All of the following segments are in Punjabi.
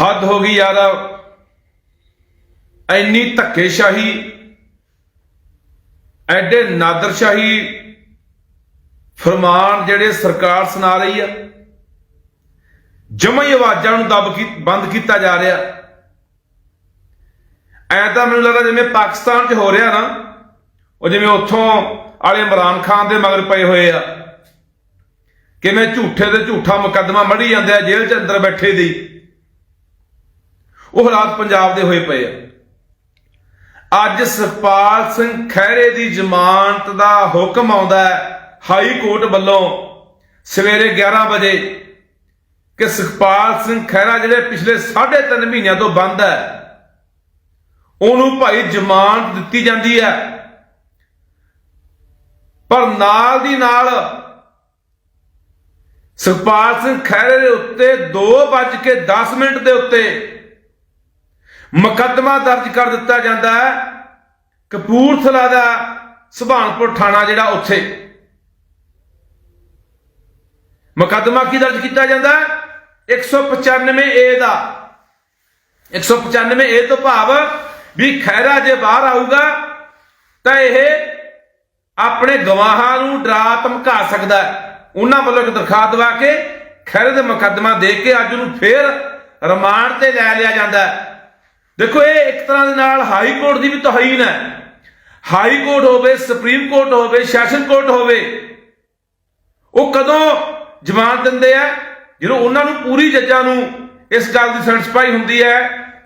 ਹੱਦ ਹੋ ਗਈ ਯਾਰ। ਇੰਨੀ ਧੱਕੇਸ਼ਾਹੀ, ਐਡੇ ਨਾਦਰਸ਼ਾਹੀ ਫਰਮਾਨ ਜਿਹੜੇ ਸਰਕਾਰ ਸੁਣਾ ਰਹੀ ਆ। ਜਮਈ ਆਵਾਜ਼ਾਂ ਨੂੰ ਦਬ ਕੀ, ਬੰਦ ਕੀਤਾ ਜਾ ਰਿਹਾ। ਐ ਤਾਂ ਮੈਨੂੰ ਲੱਗਦਾ ਜਿਵੇਂ ਪਾਕਿਸਤਾਨ 'ਚ ਹੋ ਰਿਹਾ ਨਾ, ਉਹ ਜਿਵੇਂ ਉੱਥੋਂ ਵਾਲੇ ਇਮਰਾਨ ਖਾਨ ਦੇ ਮਗਰ ਪਏ ਹੋਏ ਆ। ਕਿਵੇਂ ਝੂਠੇ ਤੇ ਝੂਠਾ ਮੁਕੱਦਮਾ ਮੜੀ ਜਾਂਦੇ ਆ ਜੇਲ੍ਹ 'ਚ ਅੰਦਰ ਬੈਠੇ ਦੀ। ਉਹ ਹਾਲਾਤ ਪੰਜਾਬ ਦੇ ਹੋਏ ਪਏ ਆ। ਅੱਜ ਸੁਖਪਾਲ ਸਿੰਘ ਖਹਿਰੇ ਦੀ ਜ਼ਮਾਨਤ ਦਾ ਹੁਕਮ ਆਉਂਦਾ ਹੈ, ਹਾਈ ਕੋਰਟ ਵੱਲੋਂ ਸਵੇਰੇ 11 ਵਜੇ ਕਿ ਸੁਖਪਾਲ ਸਿੰਘ ਖਹਿਰਾ ਜਿਹੜੇ ਪਿਛਲੇ 3.5 ਮਹੀਨਿਆਂ ਤੋਂ ਬੰਦ ਹੈ, ਉਹਨੂੰ ਭਾਈ ਜ਼ਮਾਨਤ ਦਿੱਤੀ ਜਾਂਦੀ ਹੈ। ਪਰ ਨਾਲ ਦੀ ਨਾਲ ਸੁਖਪਾਲ ਸਿੰਘ ਖਹਿਰੇ ਦੇ ਉੱਤੇ 2:10 ਮਿੰਟ ਦੇ ਉੱਤੇ ਮੁਕੱਦਮਾ ਦਰਜ ਕਰ ਦਿੱਤਾ ਜਾਂਦਾ ਹੈ। ਕਪੂਰਥਲਾ ਦਾ ਸੁਭਾਨਪੁਰ ਥਾਣਾ ਜਿਹੜਾ ਉੱਥੇ। ਮੁਕੱਦਮਾ ਕੀ ਦਰਜ ਕੀਤਾ ਜਾਂਦਾ ਹੈ? 195 ਏ ਦਾ। 195 ਏ ਤੋਂ ਭਾਵ ਵੀ ਖੈਰਾ ਜੇ ਬਾਹਰ ਆਊਗਾ, ਤਾਂ ਇਹ ਆਪਣੇ ਗਵਾਹਾਂ ਨੂੰ ਡਰਾ ਧਮਕਾ ਸਕਦਾ ਹੈ। ਉਹਨਾਂ ਵੱਲੋਂ ਇੱਕ ਦਰਖਾਸਤ ਦਵਾ ਕੇ ਖੈਰੇ ਦੇ ਮੁਕੱਦਮਾ ਦੇ ਕੇ ਅੱਜ ਉਹਨੂੰ ਫੇਰ ਰਿਮਾਂਡ ਤੇ ਲੈ ਲਿਆ ਜਾਂਦਾ ਹੈ। ਦੇਖੋ, ਇਹ ਇੱਕ ਤਰ੍ਹਾਂ ਦੇ ਨਾਲ ਹਾਈ ਕੋਰਟ ਦੀ ਵੀ ਤੋਹੀਨ ਹੈ। ਹਾਈ ਕੋਰਟ ਹੋਵੇ, ਸੁਪਰੀਮ ਕੋਰਟ ਹੋਵੇ, ਸੈਸ਼ਨ ਕੋਰਟ ਹੋਵੇ, ਉਹ ਕਦੋਂ ਜ਼ਮਾਨਤ ਦਿੰਦੇ ਆ? ਜਦੋਂ ਉਹਨਾਂ ਨੂੰ ਪੂਰੀ ਜੱਜਾਂ ਨੂੰ ਇਸ ਗੱਲ ਦੀ ਸੈਟੀਸਫਾਈ ਹੁੰਦੀ ਹੈ,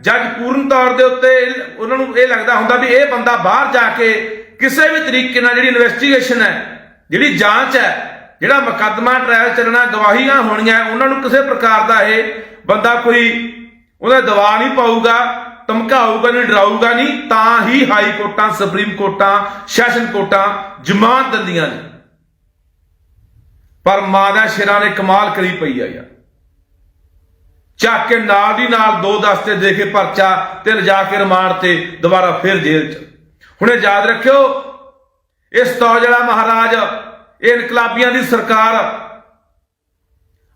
ਜੱਜ ਪੂਰਨ ਤੌਰ ਦੇ ਉੱਤੇ ਉਹਨਾਂ ਨੂੰ ਇਹ ਲੱਗਦਾ ਹੁੰਦਾ ਵੀ ਇਹ ਬੰਦਾ ਬਾਹਰ ਜਾ ਕੇ ਕਿਸੇ ਵੀ ਤਰੀਕੇ ਨਾਲ ਜਿਹੜੀ ਇਨਵੈਸਟੀਗੇਸ਼ਨ ਹੈ, ਜਿਹੜੀ ਜਾਂਚ ਹੈ, ਜਿਹੜਾ ਮੁਕੱਦਮਾ ਟ੍ਰਾਇਲ ਚੱਲਣਾ, ਗਵਾਹੀਆਂ ਹੋਣੀਆਂ, ਉਹਨਾਂ ਨੂੰ ਕਿਸੇ ਪ੍ਰਕਾਰ ਦਾ ਇਹ ਬੰਦਾ ਕੋਈ ਉਹਦਾ ਦਵਾ ਨਹੀਂ ਪਾਊਗਾ। ਧਮਕਾਊਗਾ ਨਹੀਂ, ਡਰਾਊਗਾ ਨਹੀਂ, ਤਾਂ ਹੀ ਹਾਈ ਕੋਰਟਾਂ, ਸੁਪਰੀਮ ਕੋਰਟਾਂ, ਸੈਸ਼ਨ ਕੋਰਟਾਂ ਜ਼ਮਾਨਤ ਦਿੰਦੀਆਂ ਨੇ। ਪਰ ਮਾਂ ਸ਼ੇਰਾਂ ਨੇ ਕਮਾਲ ਕਰੀ ਪਈ ਆ ਯਾਰ। ਚੱਕ ਕੇ ਨਾਲ ਦੀ ਨਾਲ ਦੋ ਦਸਤੇ ਦੇ ਕੇ ਪਰਚਾ ਤੇ ਲਿਜਾ ਕੇ ਰਿਮਾਂਡ ਤੇ ਦੁਬਾਰਾ ਫਿਰ ਜੇਲ੍ਹ ਚ। ਹੁਣੇ ਯਾਦ ਰੱਖਿਓ, ਇਸ ਤੋਂ ਜਿਹੜਾ ਮਹਾਰਾਜ, ਇਹ ਇਨਕਲਾਬੀਆਂ ਦੀ ਸਰਕਾਰ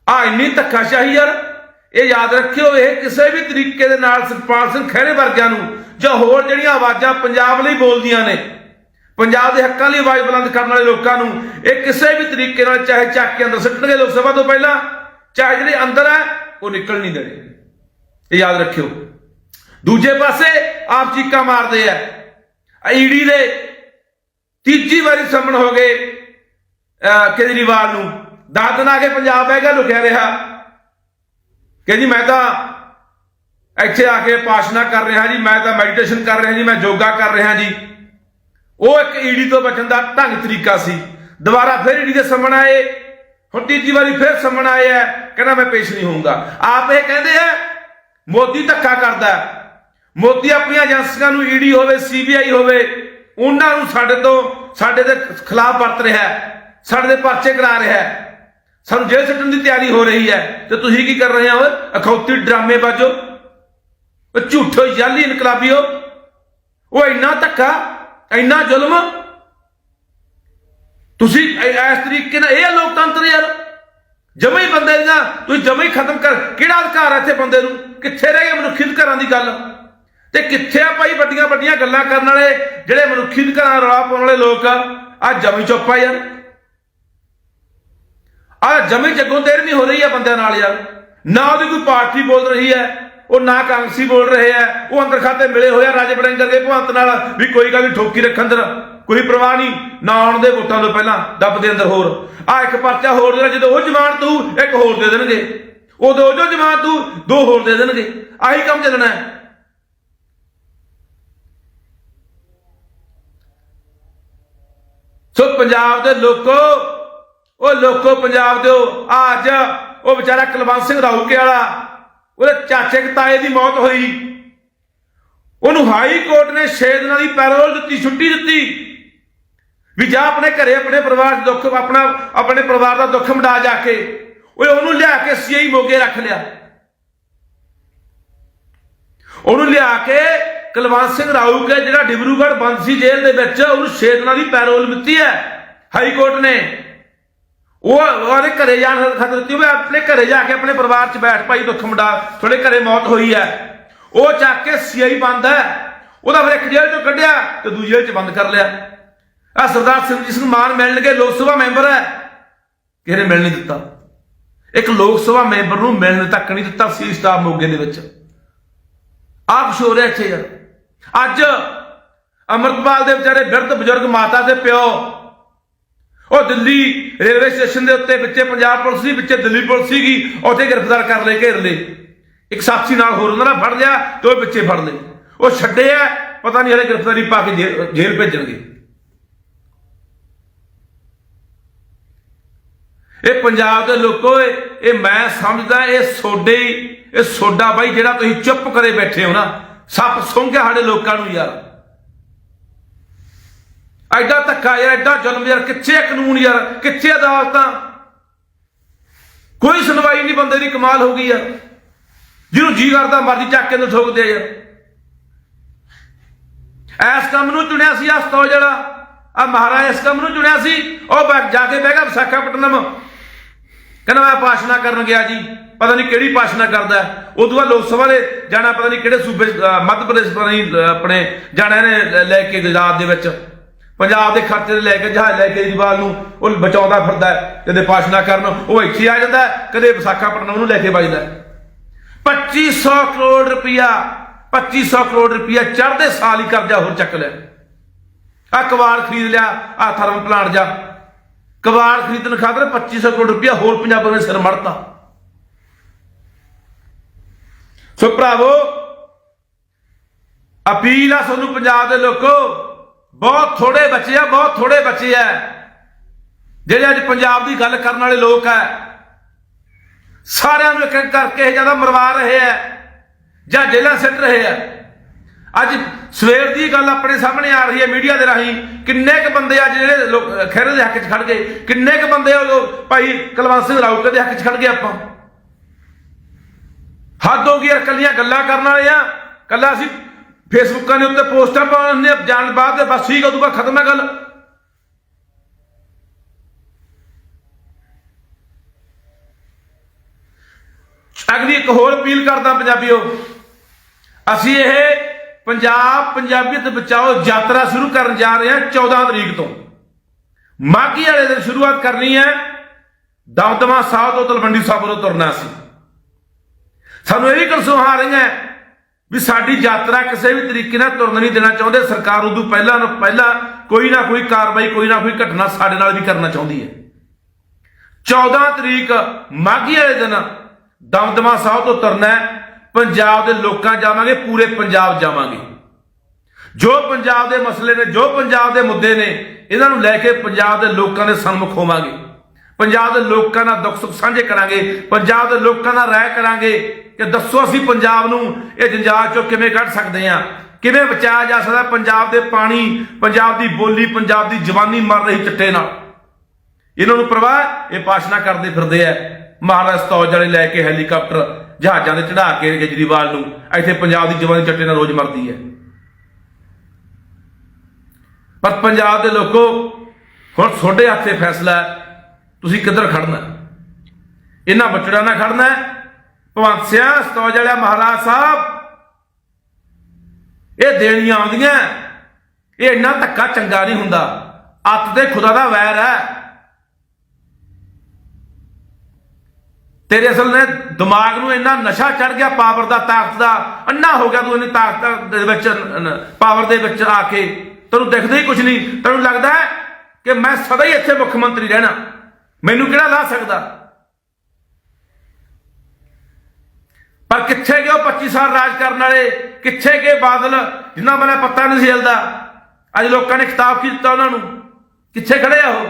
ਆ ਇੰਨੀ ਧੱਕਾਸ਼ਾਹੀ ਯਾਰ। ਇਹ ਯਾਦ ਰੱਖਿਓ, ਇਹ ਕਿਸੇ ਵੀ ਤਰੀਕੇ ਦੇ ਨਾਲ ਸੁਖਪਾਲ ਸਿੰਘ ਖਹਿਰੇ ਵਰਗਿਆਂ ਨੂੰ ਜਾਂ ਹੋਰ ਜਿਹੜੀਆਂ ਆਵਾਜ਼ਾਂ ਪੰਜਾਬ ਲਈ ਬੋਲਦੀਆਂ ਨੇ, ਪੰਜਾਬ ਦੇ ਹੱਕਾਂ ਲਈ ਆਵਾਜ਼ ਬੁਲੰਦ ਕਰਨ ਵਾਲੇ ਲੋਕਾਂ ਨੂੰ ਇਹ ਕਿਸੇ ਵੀ ਤਰੀਕੇ ਨਾਲ ਚਾਹੇ ਚੱਕ ਕੇ ਅੰਦਰ ਸਿੱਟਣਗੇ ਲੋਕ ਸਭਾ ਤੋਂ ਪਹਿਲਾਂ, ਚਾਹੇ ਜਿਹੜੇ ਅੰਦਰ ਹੈ, ਉਹ ਨਿਕਲ ਨਹੀਂ ਦੇਣੇ। ਇਹ ਯਾਦ ਰੱਖਿਓ। ਦੂਜੇ ਪਾਸੇ ਆਪ ਚੀਕਾਂ ਮਾਰਦੇ ਆ। ਈਡੀ ਦੇ ਤੀਜੀ ਵਾਰੀ ਸੰਮਣ ਹੋ ਗਏ ਕੇਜਰੀਵਾਲ ਨੂੰ। ਦਸ ਦਿਨ ਆ ਕੇ ਪੰਜਾਬ ਹੈਗਾ ਲੁਕਿਆ ਰਿਹਾ। ਕਿ ਜੀ ਮੈਂ ਤਾਂ ਇੱਥੇ ਆ ਕੇ ਪਾਸ਼ਨਾ ਕਰ ਰਿਹਾ ਜੀ, ਮੈਂ ਤਾਂ ਮੈਡੀਟੇਸ਼ਨ ਕਰ ਰਿਹਾ ਜੀ, ਮੈਂ ਯੋਗਾ ਕਰ ਰਿਹਾ ਜੀ। ਉਹ ਇੱਕ ਈਡੀ ਤੋਂ ਬਚਣ ਦਾ ਢੰਗ ਤਰੀਕਾ ਸੀ। ਦੁਬਾਰਾ ਫਿਰ ਈਡੀ ਦੇ ਸਾਹਮਣੇ ਆਏ। ਹੁਣ ਤੀਜੀ ਵਾਰੀ ਫਿਰ ਸਾਹਮਣੇ ਆਏ ਆ। ਕਹਿੰਦਾ ਮੈਂ ਪੇਸ਼ ਨਹੀਂ ਹੋਊਂਗਾ। ਆਪ ਇਹ ਕਹਿੰਦੇ ਆ, ਮੋਦੀ ਧੱਕਾ ਕਰਦਾ ਮੋਦੀ ਆਪਣੀਆਂ ਏਜੰਸੀਆਂ ਨੂੰ ਈਡੀ ਹੋਵੇ, ਸੀਬੀਆਈ ਹੋਵੇ, ਉਹਨਾਂ ਨੂੰ ਸਾਡੇ ਤੋਂ ਸਾਡੇ ਦੇ ਖਿਲਾਫ ਵਰਤ ਰਿਹਾ ਸਾਡੇ ਦੇ ਪਰਚੇ ਕਰਾ ਰਿਹਾ ਸਾਨੂੰ ਜੇਲ੍ਹ ਸੱਟਣ ਦੀ ਤਿਆਰੀ ਹੋ ਰਹੀ ਹੈ। ਤੇ ਤੁਸੀਂ ਕੀ ਕਰ ਰਹੇ ਹੋ? ਅਖੌਤੀ ਡਰਾਮੇ ਬਾਜੋ। ਉਹ ਝੂਠੋ ਜਾਲੀ ਇਨਕਲਾਬੀਓ ਉਹ ਇੰਨਾ ਧੱਕਾ, ਇੰਨਾ ਜ਼ੁਲਮ। ਤੁਸੀਂ ਇਸ ਤਰੀਕੇ ਨਾਲ ਇਹ ਆ ਲੋਕਤੰਤਰ ਯਾਰ। ਜਮੇ ਹੀ ਬੰਦੇ ਦੀਆਂ ਤੁਸੀਂ ਜਮੇ ਹੀ ਖਤਮ ਕਰ। ਕਿਹੜਾ ਅਧਿਕਾਰ ਹੈ ਇੱਥੇ ਬੰਦੇ ਨੂੰ? ਕਿੱਥੇ ਰਹਿ ਗਏ ਮਨੁੱਖੀ ਅਧਿਕਾਰਾਂ ਦੀ ਗੱਲ? ਤੇ ਕਿੱਥੇ ਆ ਭਾਈ ਵੱਡੀਆਂ ਵੱਡੀਆਂ ਗੱਲਾਂ ਕਰਨ ਵਾਲੇ, ਜਿਹੜੇ ਮਨੁੱਖੀ ਅਧਿਕਾਰਾਂ ਦਾ ਰੌਲਾ ਪਾਉਣ ਵਾਲੇ ਲੋਕ ਆ? ਆ ਜਮੇ ਚੁੱਪ ਆ ਯਾਰ। ਆ ਜਮੇ ਜੱਗੋਂ ਦੇਰ ਨਹੀਂ ਹੋ ਰਹੀ ਆ ਬੰਦਿਆਂ ਨਾਲ ਯਾਰ। ਨਾ ਉਹਦੀ ਕੋਈ ਪਾਰਟੀ ਬੋਲ ਰਹੀ ਹੈ, ਉਹ ਨਾ ਕਾਂਗਰਸੀ ਬੋਲ ਰਹੇ ਆ ਉਹ ਅੰਦਰ ਖਾਤੇ ਮਿਲੇ ਹੋਏ ਆ ਰਾਜੇ ਬੜਿੰਗਰ ਦੇ ਭਵੰਤ ਨਾਲ ਵੀ ਕੋਈ ਗੱਲ ਨਹੀਂ, ਠੋਕੀ ਰੱਖਣ ਅੰਦਰ। ਕੋਈ ਪਰਵਾਹ ਨਹੀਂ, ਨਾ ਆਉਣ ਦੇ ਵੋਟਾਂ ਤੋਂ ਪਹਿਲਾਂ ਦੱਬ ਦੇ ਅੰਦਰ ਹੋਰ। ਆ ਇੱਕ ਪਰਚਾ ਹੋਰ ਦੇਣਾ ਜਦੋਂ ਉਹ ਜ਼ਮਾਨਤ ਤੂੰ ਇੱਕ ਹੋਰ ਦੇ ਦੇਣਗੇ। ਉਦੋਂ ਜੋ ਜ਼ਮਾਨਤ ਤੂੰ ਦੋ ਹੋਰ ਦੇ ਦੇਣਗੇ। ਆਹੀ ਕੰਮ ਚੱਲਣਾ ਹੈ। ਸੋ ਪੰਜਾਬ ਦੇ ਲੋਕੋ ਉਹ ਲੋਕੋ ਪੰਜਾਬ ਦਿਓ ਆ ਅੱਜ ਉਹ ਵਿਚਾਰਾ ਕੁਲਵੰਤ ਸਿੰਘ ਰਾਊਕੇ ਵਾਲਾ, ਉਹਦੇ ਚਾਚੇ ਤਾਏ ਦੀ ਮੌਤ ਹੋਈ। ਉਹਨੂੰ ਹਾਈ ਕੋਰਟ ਨੇ 6 ਦਿਨਾਂ ਦੀ ਪੈਰੋਲ ਦਿੱਤੀ, ਛੁੱਟੀ ਦਿੱਤੀ। ਵੀ ਜਾ ਆਪਣੇ ਘਰੇ, ਆਪਣੇ ਪਰਿਵਾਰ ਦਾ ਦੁੱਖ, ਆਪਣਾ, ਆਪਣੇ ਪਰਿਵਾਰ ਦਾ ਦੁੱਖ ਮਿਟਾ ਜਾ ਕੇ। ਓਏ ਉਹਨੂੰ ਲਿਆ ਕੇ ਸੀਆਈ ਮੋਗੇ ਰੱਖ ਲਿਆ। ਉਹਨੂੰ ਲਿਆ ਕੇ ਕੁਲਵੰਤ ਸਿੰਘ ਰਾਊਕੇ, ਜਿਹੜਾ ਡਿਬਰੂਗੜ੍ਹ ਬੰਦ ਸੀ ਜੇਲ੍ਹ ਦੇ ਵਿੱਚ, ਉਹਨੂੰ 6 ਦਿਨਾਂ ਦੀ ਪੈਰੋਲ ਦਿੱਤੀ ਹੈ। ਹਾਈ ਕੋਰਟ ਨੇ ਉਹ ਉਹਦੇ ਘਰੇ ਜਾਣ ਖਤਰ ਦਿੱਤੀ, ਉਹ ਆਪਣੇ ਘਰੇ ਜਾ ਕੇ ਆਪਣੇ ਪਰਿਵਾਰ 'ਚ ਬੈਠ ਭਾਈ ਦੁੱਖ ਮੁੰਡਾ ਤੁਹਾਡੇ ਘਰੇ ਮੌਤ ਹੋਈ ਹੈ। ਉਹ ਚੱਕ ਕੇ ਸੀਆਈ ਬੰਦ ਹੈ। ਉਹਦਾ ਫਿਰ ਇੱਕ ਜੇਲ੍ਹ 'ਚੋਂ ਕੱਢਿਆ ਤੇ ਦੂਜੀ ਜੇਲ੍ਹ 'ਚ ਬੰਦ ਕਰ ਲਿਆ। ਆ ਸਰਦਾਰ ਸਿਮਰਜੀਤ ਸਿੰਘ ਮਾਨ ਮਿਲਣਗੇ, ਲੋਕ ਸਭਾ ਮੈਂਬਰ ਹੈ। ਕਿਸੇ ਨੇ ਮਿਲ ਨਹੀਂ ਦਿੱਤਾ। ਇੱਕ ਲੋਕ ਸਭਾ ਮੈਂਬਰ ਨੂੰ ਮਿਲਣ ਤੱਕ ਨਹੀਂ ਦਿੱਤਾ ਸੀ ਸਟਾਫ ਮੋਗੇ ਦੇ ਵਿੱਚ। ਆਪ ਕੁਛ ਹੋ ਰਿਹਾ ਇੱਥੇ ਯਾਰ। ਅੱਜ ਅਮਰਪਾਲ ਦੇ ਵਿਚਾਰੇ ਬਿਰਧ ਬਜ਼ੁਰਗ ਮਾਤਾ ਦੇ ਪਿਓ ਉਹ ਦਿੱਲੀ ਰੇਲਵੇ ਸਟੇਸ਼ਨ ਦੇ ਉੱਤੇ ਵਿੱਚੇ ਪੰਜਾਬ ਪੁਲਿਸ ਸੀ ਵਿੱਚੇ ਦਿੱਲੀ ਪੁਲਿਸ ਸੀਗੀ, ਉੱਥੇ ਗ੍ਰਿਫਤਾਰ ਕਰ ਲਏ ਘੇਰ ਲਏ। ਇੱਕ ਸਾਥੀ ਨਾਲ ਹੋਰ ਉਹਨਾਂ ਨੇ ਫੜ ਲਿਆ, ਤੇ ਉਹ ਵਿੱਚੇ ਫੜ ਲਏ। ਉਹ ਛੱਡੇ ਆ, ਪਤਾ ਨਹੀਂ ਹਲੇ ਗ੍ਰਿਫਤਾਰੀ ਪਾ ਕੇ ਜੇ- ਜੇਲ੍ਹ ਭੇਜਣਗੇ। ਇਹ ਪੰਜਾਬ ਦੇ ਲੋਕੋ ਇਹ ਮੈਂ ਸਮਝਦਾ, ਇਹ ਸੋਡੇ ਇਹ ਸੋਡਾ ਬਾਈ ਜਿਹੜਾ ਤੁਸੀਂ ਚੁੱਪ ਕਰੇ ਬੈਠੇ ਹੋ ਨਾ, ਸੱਪ ਸੁੰਘਿਆ ਸਾਡੇ ਲੋਕਾਂ ਨੂੰ ਯਾਰ। ਐਡਾ ਧੱਕਾ ਯਾਰ, ਐਡਾ ਜ਼ੁਲਮ ਯਾਰ, ਕਿੱਥੇ ਕਾਨੂੰਨ ਯਾਰ, ਕਿੱਥੇ ਅਦਾਲਤਾਂ? ਕੋਈ ਸੁਣਵਾਈ ਨਹੀਂ, ਬੰਦੇ ਦੀ ਕਮਾਲ ਹੋ ਗਈ ਯਾਰ ਜਿਹਨੂੰ ਜੀ ਕਰਦਾ, ਮਰਜ਼ੀ ਚੱਕ ਕੇ ਨੂੰ ਠੋਕਦੇ ਆ। ਯਾਰ ਐਸ ਕੰਮ ਨੂੰ ਚੁਣਿਆ ਸੀ ਹਸਤੋ ਜਿਹੜਾ ਆ ਮਹਾਰਾਜ ਇਸ ਕੰਮ ਨੂੰ ਚੁਣਿਆ ਸੀ, ਉਹ ਜਾ ਕੇ ਬਹਿ ਗਿਆ ਵਿਸ਼ਾਖਾਪਟਨਮ। ਕਹਿੰਦਾ, ਮੈਂ ਪਾਸ਼ਨਾ ਕਰਨ ਗਿਆ ਜੀ, ਪਤਾ ਨਹੀਂ ਕਿਹੜੀ ਪਾਸ਼ਨਾ ਕਰਦਾ ਹੈ। ਉਦੋਂ ਬਾਅਦ ਲੋਕ ਸਭਾ ਦੇ ਜਾਣਾ, ਪਤਾ ਨਹੀਂ ਕਿਹੜੇ ਸੂਬੇ ਮੱਧ ਪ੍ਰਦੇਸ਼ ਪਤਾ ਨਹੀਂ ਆਪਣੇ ਜਾਣਾ ਇਹਨੇ ਲੈ ਕੇ ਗੁਜਰਾਤ ਦੇ ਵਿੱਚ। ਪੰਜਾਬ ਦੇ ਖਰਚੇ ਦੇ ਲੈ ਕੇ ਜਹਾਜ਼ ਲੈ ਕੇ ਕੇਜਰੀਵਾਲ ਨੂੰ ਉਹ ਬਚਾਉਂਦਾ ਫਿਰਦਾ ਕਦੇ ਭਾਸ਼ਣਾ ਕਰਨ ਉਹ ਇੱਥੇ ਆ ਜਾਂਦਾ ਹੈ, ਕਦੇ ਵਿਸ਼ਾਖਾਪਟਨਮ ਨੂੰ ਲੈ ਕੇ ਵੱਜਦਾ ਹੈ। 2500 ਕਰੋੜ ਰੁਪਇਆ 2500 ਕਰੋੜ ਰੁਪਇਆ ਚੜ੍ਹਦੇ ਸਾਲ ਹੀ ਕਰਜ਼ਾ ਹੋਰ ਚੱਕ ਲਿਆ। ਆ ਕਬਾੜ ਖਰੀਦ ਲਿਆ ਆ ਥਰਮਲ ਪਲਾਂਟ ਜਾ। ਕਬਾੜ ਖਰੀਦਣ ਖਾਤਰ 2500 ਕਰੋੜ ਰੁਪਇਆ ਹੋਰ ਪੰਜਾਬਾਂ ਦੇ ਸਿਰ ਮੜਤਾ। ਸੋ ਭਰਾਵੋ ਅਪੀਲ ਆ ਤੁਹਾਨੂੰ ਪੰਜਾਬ ਦੇ ਲੋਕੋ ਬਹੁਤ ਥੋੜੇ ਬੱਚੇ ਆ, ਬਹੁਤ ਥੋੜੇ ਬੱਚੇ ਆ। ਜਿਹੜੇ ਅੱਜ ਪੰਜਾਬ ਦੀ ਗੱਲ ਕਰਨ ਵਾਲੇ ਲੋਕ ਆ, ਸਾਰਿਆਂ ਨੂੰ ਇੱਕ ਇੱਕ ਕਰਕੇ ਇਹ ਜ਼ਿਆਦਾ ਮਰਵਾ ਰਹੇ ਆ, ਜਾਂ ਜੇਲ੍ਹਾਂ ਸਿੱਟ ਰਹੇ ਆ। ਅੱਜ ਸਵੇਰ ਦੀ ਗੱਲ ਆਪਣੇ ਸਾਹਮਣੇ ਆ ਰਹੀ ਹੈ ਮੀਡੀਆ ਦੇ ਰਾਹੀਂ, ਕਿੰਨੇ ਕ ਬੰਦੇ ਅੱਜ ਜਿਹੜੇ ਲੋਕ ਖਹਿਰੇ ਦੇ ਹੱਕ 'ਚ ਖੜ ਗਏ, ਕਿੰਨੇ ਕ ਬੰਦੇ ਉਹ ਭਾਈ ਕੁਲਵੰਤ ਸਿੰਘ ਰਾਊਤ ਦੇ ਹੱਕ 'ਚ ਖੜ ਗਏ ਆਪਾਂ। ਹੱਦ ਹੋ ਗਈ ਯਾਰ ਕੱਲੀਆਂ ਗੱਲਾਂ ਕਰਨ ਵਾਲੇ ਆ ਕੱਲਾ ਅਸੀਂ ਫੇਸਬੁੱਕਾਂ ਦੇ ਉੱਤੇ ਪੋਸਟਾਂ ਪਾਉਣੇ ਜਾਣ ਬਾਅਦ ਤੇ ਬਸ ਠੀਕ ਆ, ਉਦੋਂ ਖਤਮ ਹੈ ਗੱਲ। ਅਗਲੀ ਇੱਕ ਹੋਰ ਅਪੀਲ ਕਰਦਾ ਪੰਜਾਬੀਓ ਅਸੀਂ ਇਹ ਪੰਜਾਬ ਪੰਜਾਬੀਅਤ ਬਚਾਓ ਯਾਤਰਾ ਸ਼ੁਰੂ ਕਰਨ ਜਾ ਰਹੇ ਹਾਂ 14 ਤਰੀਕ ਤੋਂ। ਮਾਗੀ ਵਾਲੇ ਦਿਨ ਸ਼ੁਰੂਆਤ ਕਰਨੀ ਹੈ ਦਮਦਮਾ ਸਾਹਿਬ ਤੋਂ ਤਲਵੰਡੀ ਸਾਹਿਬ ਤੋਂ ਤੁਰਨਾ ਸੀ ਸਾਨੂੰ ਇਹ ਵੀ ਕਨਸੂਹਾਂ ਆ ਰਹੀਆਂ ਵੀ ਸਾਡੀ ਯਾਤਰਾ ਕਿਸੇ ਵੀ ਤਰੀਕੇ ਨਾਲ ਤੁਰਨ ਨਹੀਂ ਦੇਣਾ ਚਾਹੁੰਦੇ। ਸਰਕਾਰ ਉਦੋਂ ਪਹਿਲਾਂ ਨੂੰ ਪਹਿਲਾਂ ਕੋਈ ਨਾ ਕੋਈ ਕਾਰਵਾਈ, ਕੋਈ ਨਾ ਕੋਈ ਘਟਨਾ ਸਾਡੇ ਨਾਲ ਵੀ ਕਰਨਾ ਚਾਹੁੰਦੀ ਹੈ। 14 ਤਰੀਕ ਮਾਘੀ ਵਾਲੇ ਦਿਨ ਦਮਦਮਾ ਸਾਹਿਬ ਤੋਂ ਤੁਰਨਾ ਪੰਜਾਬ ਦੇ ਲੋਕਾਂ ਜਾਵਾਂਗੇ, ਪੂਰੇ ਪੰਜਾਬ ਜਾਵਾਂਗੇ। ਜੋ ਪੰਜਾਬ ਦੇ ਮਸਲੇ ਨੇ, ਜੋ ਪੰਜਾਬ ਦੇ ਮੁੱਦੇ ਨੇ, ਇਹਨਾਂ ਨੂੰ ਲੈ ਕੇ ਪੰਜਾਬ ਦੇ ਲੋਕਾਂ ਦੇ ਸਨਮੁਖ ਹੋਵਾਂਗੇ। ਪੰਜਾਬ ਦੇ ਲੋਕਾਂ ਨਾਲ ਦੁੱਖ ਸੁੱਖ ਸਾਂਝੇ ਕਰਾਂਗੇ, ਪੰਜਾਬ ਦੇ ਲੋਕਾਂ ਨਾਲ ਰਾਏ ਕਰਾਂਗੇ ਕਿ ਦੱਸੋ ਅਸੀਂ ਪੰਜਾਬ ਨੂੰ ਇਹ ਜੰਜਾਲ ਚੋਂ ਕਿਵੇਂ ਕੱਢ ਸਕਦੇ ਹਾਂ, ਕਿਵੇਂ ਬਚਾਇਆ ਜਾ ਸਕਦਾ ਪੰਜਾਬ ਦੇ ਪਾਣੀ, ਪੰਜਾਬ ਦੀ ਬੋਲੀ, ਪੰਜਾਬ ਦੀ ਜਵਾਨੀ ਮਰ ਰਹੀ ਚਿੱਟੇ ਨਾਲ। ਇਹਨਾਂ ਨੂੰ ਪ੍ਰਵਾਹ ਇਹ ਪਾਸ਼ਨਾ ਕਰਦੇ ਫਿਰਦੇ ਆ। ਮਹਾਰਾਜ ਤੌਜ ਵਾਲੇ ਲੈ ਕੇ ਹੈਲੀਕਾਪਟਰ ਜਹਾਜ਼ਾਂ ਤੇ ਚੜਾ ਕੇ ਕੇਜਰੀਵਾਲ ਨੂੰ, ਇੱਥੇ ਪੰਜਾਬ ਦੀ ਜਵਾਨੀ ਚੱਟੇ ਨਾਲ ਰੋਜ਼ ਮਰਦੀ ਹੈ। ਪਰ ਪੰਜਾਬ ਦੇ ਲੋਕੋ, ਹੁਣ ਤੁਹਾਡੇ ਹੱਥੇ ਫੈਸਲਾ ਹੈ ਤੁਸੀਂ ਕਿੱਧਰ ਖੜਨਾ? ਇਹਨਾਂ ਬੱਚੜਾਂ ਨਾਲ ਖੜਨਾ ਭਵੰਤ ਸਿੰਘ ਸਤੌਜ ਵਾਲਿਆ, ਮਹਾਰਾਜ ਸਾਹਿਬ। ਇਹ ਦੇਣੀਆਂ ਆਉਂਦੀਆਂ ਇਹ ਇੰਨਾ ਧੱਕਾ ਚੰਗਾ ਨਹੀਂ ਹੁੰਦਾ। ਅੱਤ ਤੇ ਖੁਦਾ ਦਾ ਵੈਰ ਹੈ। ਤੇਰੇ ਅਸਲ ਨੇ ਦਿਮਾਗ ਨੂੰ ਇੰਨਾ ਨਸ਼ਾ ਚੜ ਗਿਆ ਪਾਵਰ ਦਾ, ਤਾਕਤ ਦਾ, ਅੰਨਾ ਹੋ ਗਿਆ ਤੂੰ ਇੰਨੀ ਤਾਕਤ ਦੇ ਵਿੱਚ ਪਾਵਰ ਦੇ ਵਿੱਚ ਆ ਕੇ। ਤੈਨੂੰ ਦਿਖਦਾ ਹੀ ਕੁਝ ਨਹੀਂ। ਤੈਨੂੰ ਲੱਗਦਾ ਕਿ ਮੈਂ ਸਦਾ ਹੀ ਇੱਥੇ ਮੁੱਖ ਮੰਤਰੀ ਰਹਿਣਾ। ਮੈਨੂੰ ਕਿਹੜਾ ਲਾ ਸਕਦਾ? ਪਰ ਕਿੱਥੇ ਗਏ ਉਹ 25 ਸਾਲ ਰਾਜ ਕਰਨ ਵਾਲੇ? ਕਿੱਥੇ ਗਏ ਬਾਦਲ ਜਿਨ੍ਹਾਂ ਬਲੇ ਪੱਤਾ ਨਹੀਂ ਸੀ ਹਿਲਦਾ? ਅੱਜ ਲੋਕਾਂ ਨੇ ਖਿਤਾਬ ਕੀ ਦਿੱਤਾ ਉਹਨਾਂ ਨੂੰ? ਕਿੱਥੇ ਖੜੇ ਆ ਉਹ?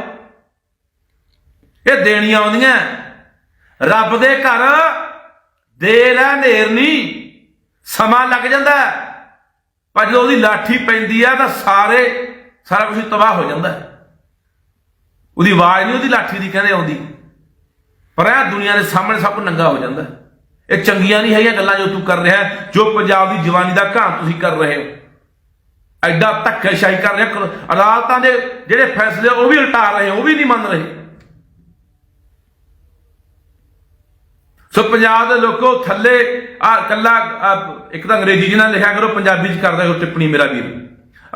ਇਹ ਦੇਣੀਆਂ ਆਉਂਦੀਆਂ। ਰੱਬ ਦੇ ਘਰ ਦੇਰ ਹੈ ਨੇਰ ਨਹੀਂ। ਸਮਾਂ ਲੱਗ ਜਾਂਦਾ। ਪਰ ਜਦੋਂ ਉਹਦੀ ਲਾਠੀ ਪੈਂਦੀ ਆ ਤਾਂ ਸਾਰੇ ਸਾਰਾ ਕੁਝ ਤਬਾਹ ਹੋ ਜਾਂਦਾ। ਹੈ। ਉਹਦੀ ਆਵਾਜ਼ ਨਹੀਂ ਉਹਦੀ ਲਾਠੀ ਦੀ ਕਹਿੰਦੇ ਆਉਂਦੀ। ਪਰ ਇਹ ਦੁਨੀਆ ਦੇ ਸਾਹਮਣੇ ਸਭ ਕੁ ਨੰਗਾ ਹੋ ਜਾਂਦਾ। ਇਹ ਚੰਗੀਆਂ ਨਹੀਂ ਹੈਗੀਆਂ ਗੱਲਾਂ ਜੋ ਤੂੰ ਕਰ ਰਿਹਾ ਜੋ ਪੰਜਾਬ ਦੀ ਜਵਾਨੀ ਦਾ ਘਾਂ ਤੁਸੀਂ ਕਰ ਰਹੇ ਹੋ। ਐਡਾ ਧੱਕੇਸ਼ਾਹੀ ਕਰ ਰਿਹਾ ਅਦਾਲਤਾਂ ਦੇ ਜਿਹੜੇ ਫੈਸਲੇ ਉਹ ਵੀ ਉਲਟਾ ਰਹੇ, ਉਹ ਵੀ ਨਹੀਂ ਮੰਨ ਰਹੇ। ਸੋ ਪੰਜਾਬ ਦੇ ਲੋਕੋ ਥੱਲੇ ਆ ਕੱਲਾ ਇੱਕ ਤਾਂ ਅੰਗਰੇਜ਼ੀ ਜਿਹਨਾਂ ਲਿਖਿਆ ਕਰੋ, ਪੰਜਾਬੀ ਚ ਕਰਦਾ ਕਰੋ ਟਿੱਪਣੀ ਮੇਰਾ ਵੀਰ।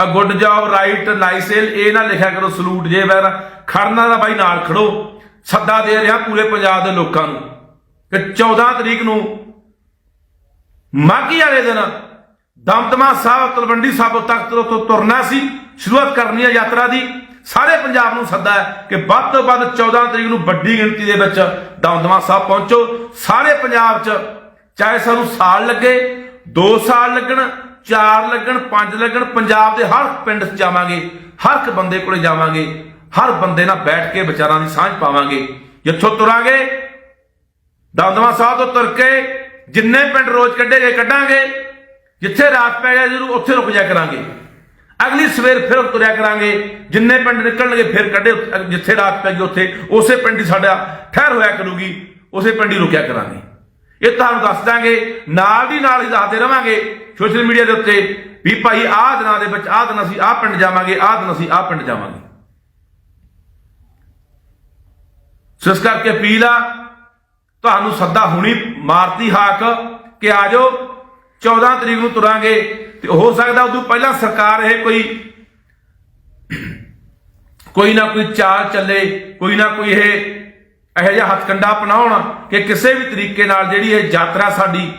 ਗੁੱਡ ਜੌਬ, ਰਾਈਟ ਨਾਈਸੇਲ ਇਹ ਨਾ ਲਿਖਿਆ ਕਰੋ ਸਲੂਟ ਜੇ ਵੈਰ। ਖੜਨਾ ਦਾ ਬਾਈ ਨਾਲ ਖੜੋ। ਸੱਦਾ ਦੇ ਰਿਹਾ ਪੂਰੇ ਪੰਜਾਬ ਦੇ ਲੋਕਾਂ ਨੂੰ ਕਿ 14 ਤਰੀਕ ਨੂੰ ਮਾਘੀ ਵਾਲੇ ਦਿਨ ਦਮਦਮਾ ਸਾਹਿਬ, ਤਲਵੰਡੀ ਸਾਹਿਬ ਤਖਤ ਤੋਂ ਤੁਰਨਾ ਸੀ, ਸ਼ੁਰੂਆਤ ਕਰਨੀ ਹੈ ਯਾਤਰਾ ਦੀ। ਸਾਰੇ ਪੰਜਾਬ ਨੂੰ ਸੱਦਾ ਹੈ ਕਿ ਵੱਧ ਤੋਂ ਵੱਧ 14 ਤਰੀਕ ਨੂੰ ਵੱਡੀ ਗਿਣਤੀ ਦੇ ਵਿੱਚ ਦਮਦਮਾ ਸਾਹਿਬ ਪਹੁੰਚੋ। ਸਾਰੇ ਪੰਜਾਬ 'ਚ, ਚਾਹੇ ਸਾਨੂੰ ਸਾਲ ਲੱਗੇ 2 ਸਾਲ ਲੱਗਣ ਚਾਰ ਲੱਗਣ, ਪੰਜ ਲੱਗਣ, ਪੰਜਾਬ ਦੇ ਹਰ ਪਿੰਡ 'ਚ ਜਾਵਾਂਗੇ, ਹਰ ਇੱਕ ਬੰਦੇ ਕੋਲੇ ਜਾਵਾਂਗੇ, ਹਰ ਬੰਦੇ ਨਾਲ ਬੈਠ ਕੇ ਵਿਚਾਰਾਂ ਦੀ ਸਾਂਝ ਪਾਵਾਂਗੇ। ਜਿੱਥੋਂ ਤੁਰਾਂਗੇ, ਦਮਦਮਾ ਸਾਹਿਬ ਤੋਂ ਤੁਰ ਕੇ ਜਿੰਨੇ ਪਿੰਡ ਰੋਜ਼ ਕੱਢੇ ਗਏ ਕੱਢਾਂਗੇ, ਜਿੱਥੇ ਰਾਤ ਪੈ ਗਿਆ ਜਰੂਰ ਉੱਥੇ ਰੁਕ ਜਾ ਕਰਾਂਗੇ। ਅਗਲੀ ਸਵੇਰ ਫਿਰ ਤੁਰਿਆ ਕਰਾਂਗੇ, ਜਿੰਨੇ ਪਿੰਡ ਨਿਕਲਣਗੇ ਫਿਰ ਕੱਢੇ, ਜਿੱਥੇ ਰਾਤ ਪੈ ਗਈ ਉੱਥੇ, ਉਸੇ ਪਿੰਡ ਹੀ ਸਾਡਾ ਠਹਿਰ ਹੋਇਆ ਕਰੂਗੀ, ਉਸੇ ਪਿੰਡ ਹੀ ਰੁਕਿਆ ਕਰਾਂਗੇ। ਇਹ ਤੁਹਾਨੂੰ ਦੱਸ ਦਾਂਗੇ, ਨਾਲ ਦੀ ਨਾਲ ਹੀ ਦੱਸਦੇ ਰਵਾਂਗੇ ਸੋਸ਼ਲ ਮੀਡੀਆ ਦੇ ਉੱਤੇ ਵੀ ਭਾਈ ਆਹ ਦਿਨਾਂ ਦੇ ਵਿੱਚ ਆਹ ਦਿਨ ਅਸੀਂ ਆਹ ਪਿੰਡ ਜਾਵਾਂਗੇ, ਆਹ ਦਿਨ ਅਸੀਂ ਆਹ ਪਿੰਡ ਜਾਵਾਂਗੇ। ਸੋ ਇਸ ਕਰਕੇ ਅਪੀਲ ਆ, ਤੁਹਾਨੂੰ ਸੱਦਾ ਹੁਣੀ ਮਾਰਤੀ ਹਾਕ ਕਿ ਆ ਜਾਓ 14 ਤਰੀਕ ਨੂੰ ਤੁਰਾਂਗੇ ਤੇ ਹੋ ਸਕਦਾ ਉਦੋਂ ਪਹਿਲਾਂ ਸਰਕਾਰ ਇਹ ਕੋਈ ਕੋਈ ਨਾ ਕੋਈ ਚਾਲ ਚੱਲੇ, ਕੋਈ ਨਾ ਕੋਈ ਇਹ ਇਹੋ ਜਿਹਾ ਹੱਥਕੰਡਾ ਅਪਣਾਉਣ ਕਿ ਕਿਸੇ ਵੀ ਤਰੀਕੇ ਨਾਲ ਜਿਹੜੀ ਇਹ ਯਾਤਰਾ ਸਾਡੀ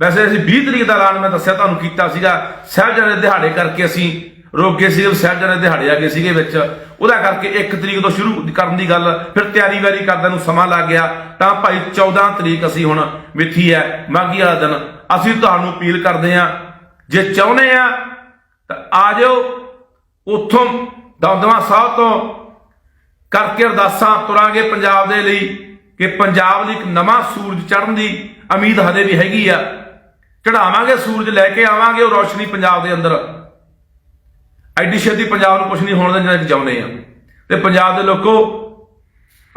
ਵੈਸੇ ਅਸੀਂ 20 ਤਰੀਕ ਦਾ ਐਲਾਨ ਮੈਂ ਦੱਸਿਆ ਤੁਹਾਨੂੰ ਕੀਤਾ ਸੀਗਾ, ਸਾਹਿਬਜ਼ਾਦੇ ਦਿਹਾੜੇ ਕਰਕੇ ਅਸੀਂ ਰੋਕ ਗਏ ਸੀ ਸਾਹਿਬਜ਼ਾਦੇ ਦਿਹਾੜੇ ਆ ਗਏ ਸੀਗੇ ਵਿੱਚ। ਉਹਦਾ ਕਰਕੇ 1 ਤਰੀਕ ਤੋਂ ਸ਼ੁਰੂ ਕਰਨ ਦੀ ਗੱਲ, ਫਿਰ ਤਿਆਰੀ ਵਾਰੀ ਕਰਦਿਆਂ ਨੂੰ ਸਮਾਂ ਲੱਗ ਗਿਆ। ਤਾਂ ਭਾਈ 14 ਤਰੀਕ ਅਸੀਂ ਹੁਣ ਮਿੱਥੀ ਹੈ, ਮਾਘੀ ਵਾਲਾ ਦਿਨ। ਅਸੀਂ ਤੁਹਾਨੂੰ ਅਪੀਲ ਕਰਦੇ ਹਾਂ, ਜੇ ਚਾਹੁੰਦੇ ਆ ਤਾਂ ਆ ਜਾਓ ਉੱਥੋਂ ਦਮਦਮਾ ਸਾਹਿਬ ਤੋਂ ਕਰਕੇ ਅਰਦਾਸਾਂ ਤੁਰਾਂਗੇ ਪੰਜਾਬ ਦੇ ਲਈ, ਕਿ ਪੰਜਾਬ ਲਈ ਇੱਕ ਨਵਾਂ ਸੂਰਜ ਚੜ੍ਹਨ ਦੀ ਉਮੀਦ ਹਲੇ ਵੀ ਹੈਗੀ ਆ। ਚੜਾਵਾਂਗੇ, ਸੂਰਜ ਲੈ ਕੇ ਆਵਾਂਗੇ, ਉਹ ਰੋਸ਼ਨੀ ਪੰਜਾਬ ਦੇ ਅੰਦਰ। ਐਡੀ ਛੇਤੀ ਪੰਜਾਬ ਨੂੰ ਕੁਝ ਨਹੀਂ ਹੋਣ ਦੇਣਾ ਜਿੰਨਾ ਚਾਹੁੰਦੇ ਆ ਤੇ ਪੰਜਾਬ ਦੇ ਲੋਕੋ,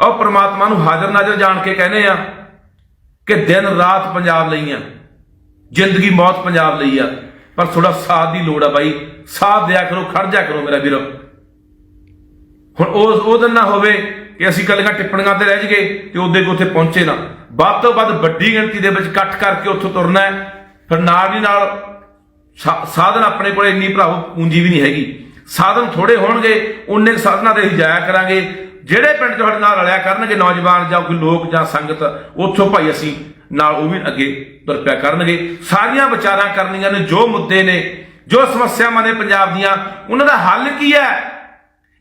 ਉਹ ਪ੍ਰਮਾਤਮਾ ਨੂੰ ਹਾਜ਼ਰ ਨਾਜ਼ਰ ਜਾਣ ਕੇ ਕਹਿੰਦੇ ਆ ਕਿ ਦਿਨ ਰਾਤ ਪੰਜਾਬ ਲਈ ਆ, ਜ਼ਿੰਦਗੀ ਮੌਤ ਪੰਜਾਬ ਲਈ ਆ। ਪਰ ਥੋੜਾ ਸਾਥ ਦੀ ਲੋੜ ਆ ਬਾਈ, ਸਾਥ ਦਿਆ ਕਰੋ, ਖੜ ਜਾ ਕਰੋ ਮੇਰਾ ਵੀਰੋ। ਹੁਣ ਉਹ ਉਹ ਦਿਨ ਨਾ ਹੋਵੇ ਕਿ ਅਸੀਂ ਕੱਲੀਆਂ ਟਿੱਪਣੀਆਂ ਤੇ ਰਹਿ ਜਗੇ ਤੇ ਉਹਦੇ ਕੋ ਉੱਥੇ ਪਹੁੰਚੇ ਨਾ। ਵੱਧ ਤੋਂ ਵੱਧ ਵੱਡੀ ਗਿਣਤੀ ਦੇ ਵਿੱਚ ਇਕੱਠ ਕਰਕੇ ਉੱਥੋਂ ਤੁਰਨਾ ਹੈ। ਫਿਰ ਨਾਲ ਦੀ ਨਾਲ ਸਾ- ਸਾਧਨ ਆਪਣੇ ਕੋਲ ਇੰਨੀ ਭਰਾਵੋ ਪੂੰਜੀ ਵੀ ਨਹੀਂ ਹੈਗੀ। ਸਾਧਨ ਥੋੜੇ ਹੋਣਗੇ, ਉਨੇ ਸਾਧਨਾਂ ਤੇ ਅਸੀਂ ਜਾਇਆ ਕਰਾਂਗੇ। ਜਿਹੜੇ ਪਿੰਡ ਤੁਹਾਡੇ ਨਾਲ ਰਲਿਆ ਕਰਨਗੇ ਨੌਜਵਾਨ ਜਾਂ ਕੋਈ ਲੋਕ ਜਾਂ ਸੰਗਤ, ਉੱਥੋਂ ਭਾਈ ਅਸੀਂ ਨਾਲ ਉਹ ਵੀ ਅੱਗੇ ਤੁਰ ਪਿਆ ਕਰਨਗੇ। ਸਾਰੀਆਂ ਵਿਚਾਰਾਂ ਕਰਨੀਆਂ ਨੇ, ਜੋ ਮੁੱਦੇ ਨੇ, ਜੋ ਸਮੱਸਿਆਵਾਂ ਨੇ ਪੰਜਾਬ ਦੀਆਂ, ਉਹਨਾਂ ਦਾ ਹੱਲ ਕੀ ਹੈ?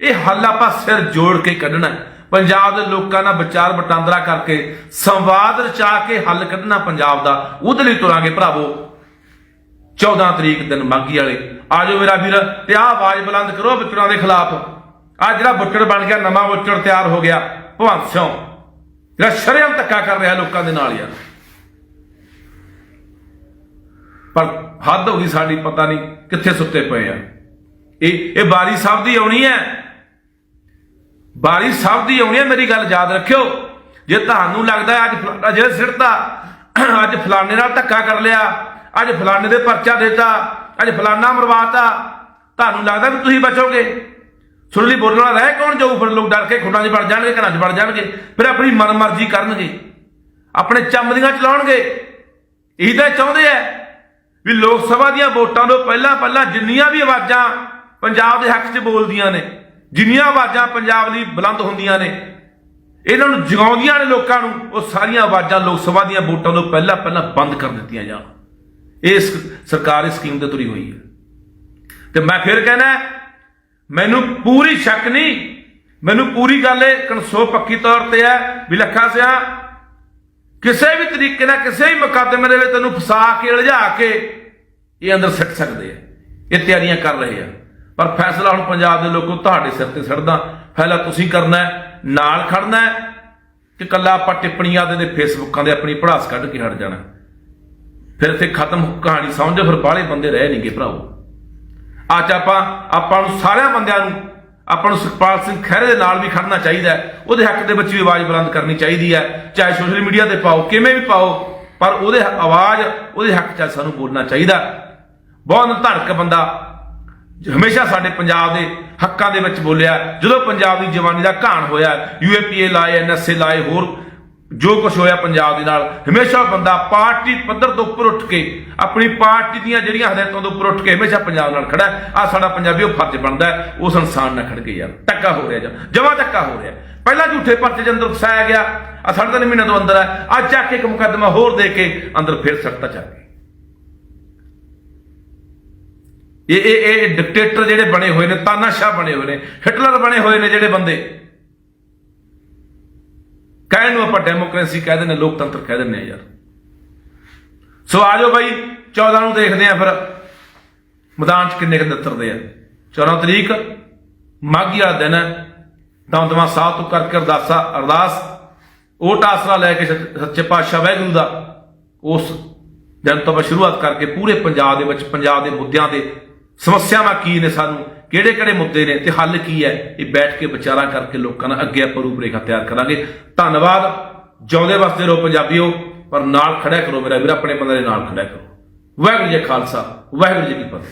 ਇਹ ਹੱਲ ਆਪਾਂ ਸਿਰ ਜੋੜ ਕੇ ਕੱਢਣਾ ਹੈ। ਪੰਜਾਬ ਦੇ ਲੋਕਾਂ ਨਾਲ ਵਿਚਾਰ ਵਟਾਂਦਰਾ ਕਰਕੇ ਸੰਵਾਦ ਰਚਾ ਕੇ ਹੱਲ ਕੱਢਣਾ ਪੰਜਾਬ ਦਾ, ਉਹਦੇ ਲਈ ਤੁਰਾਂਗੇ ਭਰਾਵੋ। 14 ਤਰੀਕ ਦਿਨ ਮਾਗੀ ਵਾਲੇ। ਆਜੋ ਮੇਰਾ ਵੀਰ, ਤੇ ਆਹ ਆਵਾਜ਼ ਬੁਲੰਦ ਕਰੋ ਵਿਚੜਾਂ ਦੇ ਖਿਲਾਫ। ਆ ਜਿਹੜਾ ਬੁੱਚੜ ਬਣ ਗਿਆ, ਨਵਾਂ ਬੁੱਚੜ ਤਿਆਰ ਹੋ ਗਿਆ। ਭਵੰਤ ਸਿੰਘ ਜਿਹੜਾ ਸ਼ਰਮ ਧੱਕਾ ਕਰ ਰਿਹਾ ਲੋਕਾਂ ਦੇ ਨਾਲ ਯਾਰ। ਪਰ ਹੱਦ ਹੋ ਗਈ ਸਾਡੀ, ਪਤਾ ਨਹੀਂ ਕਿੱਥੇ ਸੁੱਤੇ ਪਏ ਆ। ਇਹ ਇਹ ਬਾਰੀ ਸਾਹਿਬ ਦੀ ਆਉਣੀ ਹੈ। ਬਾਰੀ ਸਭ ਦੀ ਆਉਣੀ ਹੈ ਮੇਰੀ ਗੱਲ ਯਾਦ ਰੱਖਿਓ। ਜੇ ਤੁਹਾਨੂੰ ਲੱਗਦਾ ਅੱਜ ਫਲਾਣਾ ਜਿਹੜਾ ਸਿੱਟਦਾ ਅੱਜ ਫਲਾਣੇ ਨਾਲ ਧੱਕਾ ਕਰ ਲਿਆ, ਅੱਜ ਫਲਾਣੇ ਦੇ ਪਰਚਾ ਦਿੱਤਾ, ਅੱਜ ਫਲਾਣਾ ਮਰਵਾਤਾ, ਤੁਹਾਨੂੰ ਲੱਗਦਾ ਵੀ ਤੁਸੀਂ ਬਚੋਗੇ? ਸੁਣ ਲਈ ਬੋਲਣ ਵਾਲਾ ਰਹਿ ਕੌਣ ਜਾਊ? ਫਿਰ ਲੋਕ ਡਰ ਕੇ ਖੁੱਡਾਂ 'ਚ ਵੜ ਜਾਣਗੇ, ਘਰਾਂ 'ਚ ਵੜ ਜਾਣਗੇ। ਫਿਰ ਆਪਣੀ ਮਨਮਰਜ਼ੀ ਕਰਨਗੇ। ਆਪਣੇ ਚੰਮਦੀਆਂ ਚਲਾਉਣਗੇ। ਇਹੀ ਤਾਂ ਚਾਹੁੰਦੇ ਆ ਵੀ ਲੋਕ ਸਭਾ ਦੀਆਂ ਵੋਟਾਂ ਤੋਂ ਪਹਿਲਾਂ ਪਹਿਲਾਂ ਜਿੰਨੀਆਂ ਵੀ ਆਵਾਜ਼ਾਂ ਪੰਜਾਬ ਦੇ ਹੱਕ 'ਚ ਬੋਲਦੀਆਂ ਨੇ ਜਿੰਨੀਆਂ ਆਵਾਜ਼ਾਂ ਪੰਜਾਬ ਲਈ ਬੁਲੰਦ ਹੁੰਦੀਆਂ ਨੇ, ਇਹਨਾਂ ਨੂੰ ਜਗਾਉਂਦੀਆਂ ਨੇ ਲੋਕਾਂ ਨੂੰ, ਉਹ ਸਾਰੀਆਂ ਆਵਾਜ਼ਾਂ ਲੋਕ ਸਭਾ ਦੀਆਂ ਵੋਟਾਂ ਤੋਂ ਪਹਿਲਾਂ ਪਹਿਲਾਂ ਬੰਦ ਕਰ ਦਿੱਤੀਆਂ ਜਾਣ। ਇਸ ਸਰਕਾਰ ਇਸ ਸਕੀਮ ਤੇ ਤੁਰੀ ਹੋਈ ਹੈ। ਤੇ ਮੈਂ ਫਿਰ ਕਹਿਣਾ ਮੈਨੂੰ ਪੂਰੀ ਸ਼ੱਕ ਨਹੀਂ, ਮੈਨੂੰ ਪੂਰੀ ਗੱਲ ਇਹ ਕਨਸੋ ਪੱਕੀ ਤੌਰ ਤੇ ਹੈ ਵੀ ਲੱਖਾ ਸਿਆ, ਕਿਸੇ ਵੀ ਤਰੀਕੇ ਨਾਲ ਕਿਸੇ ਵੀ ਮੁਕੱਦਮੇ ਦੇ ਵਿੱਚ ਤੈਨੂੰ ਫਸਾ ਕੇ ਉਲਝਾ ਕੇ ਇਹ ਅੰਦਰ ਸਿੱਟ ਸਕਦੇ ਆ। ਇਹ ਤਿਆਰੀਆਂ ਕਰ ਰਹੇ ਆ। ਪਰ ਫੈਸਲਾ ਹੁਣ ਪੰਜਾਬ ਦੇ ਲੋਕੋ ਤੁਹਾਡੇ ਸਿਰ ਤੇ ਛੱਡਦਾ ਫੈਸਲਾ ਤੁਸੀਂ ਕਰਨਾ ਹੈ, ਨਾਲ ਖੜਨਾ ਹੈ ਕਿ ਕੱਲਾ ਆਪਾਂ ਟਿੱਪਣੀਆਂ ਦੇ ਤੇ ਫੇਸਬੁੱਕਾਂ ਦੇ ਆਪਣੀ ਪੜਾਸ ਕੱਢ ਕੇ ਹਟ ਜਾਣਾ। ਫਿਰ ਇੱਥੇ ਖਤਮ ਕਹਾਣੀ ਸਮਝੋ, ਫਿਰ ਬਾਹਲੇ ਬੰਦੇ ਰਹਿ ਨਹੀਂਗੇ ਭਰਾਓ ਅੱਜ ਆਪਾਂ ਆਪਾਂ ਨੂੰ ਸਾਰਿਆਂ ਬੰਦਿਆਂ ਨੂੰ ਆਪਾਂ ਨੂੰ ਸੁਖਪਾਲ ਸਿੰਘ ਖਹਿਰੇ ਦੇ ਨਾਲ ਵੀ ਖੜਨਾ ਚਾਹੀਦਾ ਹੈ। ਉਹਦੇ ਹੱਕ ਦੇ ਵਿੱਚ ਵੀ ਆਵਾਜ਼ ਬੁਲੰਦ ਕਰਨੀ ਚਾਹੀਦੀ ਹੈ। ਚਾਹੇ ਸੋਸ਼ਲ ਮੀਡੀਆ ਤੇ ਪਾਓ, ਕਿਵੇਂ ਵੀ ਪਾਓ, ਪਰ ਉਹਦੇ ਆਵਾਜ਼, ਉਹਦੇ ਹੱਕ 'ਚ ਸਾਨੂੰ ਬੋਲਣਾ ਚਾਹੀਦਾ। ਬਹੁਤ ਧੜਕ ਬੰਦਾ। ਹਮੇਸ਼ਾ ਸਾਡੇ ਪੰਜਾਬ ਦੇ ਹੱਕਾਂ ਦੇ ਵਿੱਚ ਬੋਲਿਆ, ਜਦੋਂ ਪੰਜਾਬ ਦੀ ਜਵਾਨੀ ਦਾ ਘਾਣ ਹੋਇਆ ਯੂਏਪੀਏ ਲਾਏ, ਐਨਐਸਏ ਲਾਏ, ਹੋਰ ਜੋ ਕੁਝ ਹੋਇਆ ਪੰਜਾਬ ਦੇ ਨਾਲ, ਹਮੇਸ਼ਾ ਬੰਦਾ ਪਾਰਟੀ ਪੱਧਰ ਤੋਂ ਉੱਪਰ ਉੱਠ ਕੇ, ਆਪਣੀ ਪਾਰਟੀ ਦੀਆਂ ਜਿਹੜੀਆਂ ਹਦਾਇਤਾਂ ਤੋਂ ਉੱਪਰ ਉੱਠ ਕੇ ਹਮੇਸ਼ਾ ਪੰਜਾਬ ਨਾਲ ਖੜਾ ਆ ਸਾਡਾ ਪੰਜਾਬੀ ਉਹ ਫਰਜ਼ ਬਣਦਾ ਉਸ ਇਨਸਾਨ ਨਾਲ ਖੜ ਕੇ ਯਾਰ ਟੱਕਾ ਹੋ ਰਿਹਾ ਜਮਾ ਟੱਕਾ ਹੋ ਰਿਹਾ ਪਹਿਲਾਂ ਝੂਠੇ ਪਰਚੇ ਦੇ ਅੰਦਰ ਫਸਾਇਆ ਗਿਆ ਆ ਸਾਢੇ ਤਿੰਨ ਮਹੀਨੇ ਤੋਂ ਅੰਦਰ ਹੈ ਅੱਜ ਚੱਕ ਕੇ ਇੱਕ ਮੁਕੱਦਮਾ ਹੋਰ ਦੇ ਕੇ ਅੰਦਰ ਫਿਰ ਸੱਟਾ ਚੱਲ ਕੇ ਇਹ ਇਹ ਇਹ ਡਿਕਟੇਟਰ ਜਿਹੜੇ ਬਣੇ ਹੋਏ ਨੇ, ਤਾਨਾਸ਼ਾਹ ਬਣੇ ਹੋਏ ਨੇ ਹਿਟਲਰ ਬਣੇ ਹੋਏ ਨੇ ਜਿਹੜੇ ਬੰਦੇ। ਕਹਿਣ ਨੂੰ ਆਪਾਂ ਡੈਮੋਕ੍ਰੇਸੀ ਕਹਿ ਦਿੰਦੇ, ਲੋਕਤੰਤਰ ਕਹਿ ਦਿੰਦੇ ਆ ਯਾਰ। ਸੋ ਆਜੋ ਬਾਈ 14 ਨੂੰ ਦੇਖਦੇ ਆ ਫਿਰ, ਮੈਦਾਨ 'ਚ ਕਿੰਨੇ ਕੁ ਨਿੱਤਰਦੇ ਆ। 14 ਤਰੀਕ, ਮਾਘੀ ਵਾਲਾ ਦਿਨ ਹੈ ਦਮਦਮਾ ਸਾਹਿਬ ਤੋਂ ਕਰਕੇ ਅਰਦਾਸਾ, ਅਰਦਾਸ। ਉਹ ਆਸਰਾ ਲੈ ਕੇ ਸੱਚੇ ਪਾਤਸ਼ਾਹ ਵਾਹਿਗੁਰੂ ਦਾ, ਉਸ ਦਿਨ ਤੋਂ ਆਪਾਂ ਸ਼ੁਰੂਆਤ ਕਰਕੇ ਪੂਰੇ ਪੰਜਾਬ ਦੇ ਵਿੱਚ, ਪੰਜਾਬ ਦੇ ਮੁੱਦਿਆਂ 'ਤੇ ਸਮੱਸਿਆਵਾਂ ਕੀ ਨੇ ਸਾਨੂੰ? ਕਿਹੜੇ ਕਿਹੜੇ ਮੁੱਦੇ ਨੇ? ਤੇ ਹੱਲ ਕੀ ਹੈ? ਇਹ ਬੈਠ ਕੇ ਵਿਚਾਰਾ ਕਰਕੇ ਲੋਕਾਂ ਨਾਲ ਅੱਗੇ ਆਪਾਂ ਰੂਪਰੇਖਾ ਤਿਆਰ ਕਰਾਂਗੇ। ਧੰਨਵਾਦ। ਜਿਉਂਦੇ ਵਸਦੇ ਰਹੋ ਪੰਜਾਬੀਓ, ਪਰ ਨਾਲ ਖੜਿਆ ਕਰੋ ਮੇਰਾ ਵੀਰ, ਆਪਣੇ ਬੰਦੇ ਦੇ ਨਾਲ ਖੜਿਆ ਕਰੋ। ਵਾਹਿਗੁਰੂ ਜੀ ਖਾਲਸਾ, ਵਾਹਿਗੁਰੂ ਜੀ ਕੀ ਫਤਿਹ।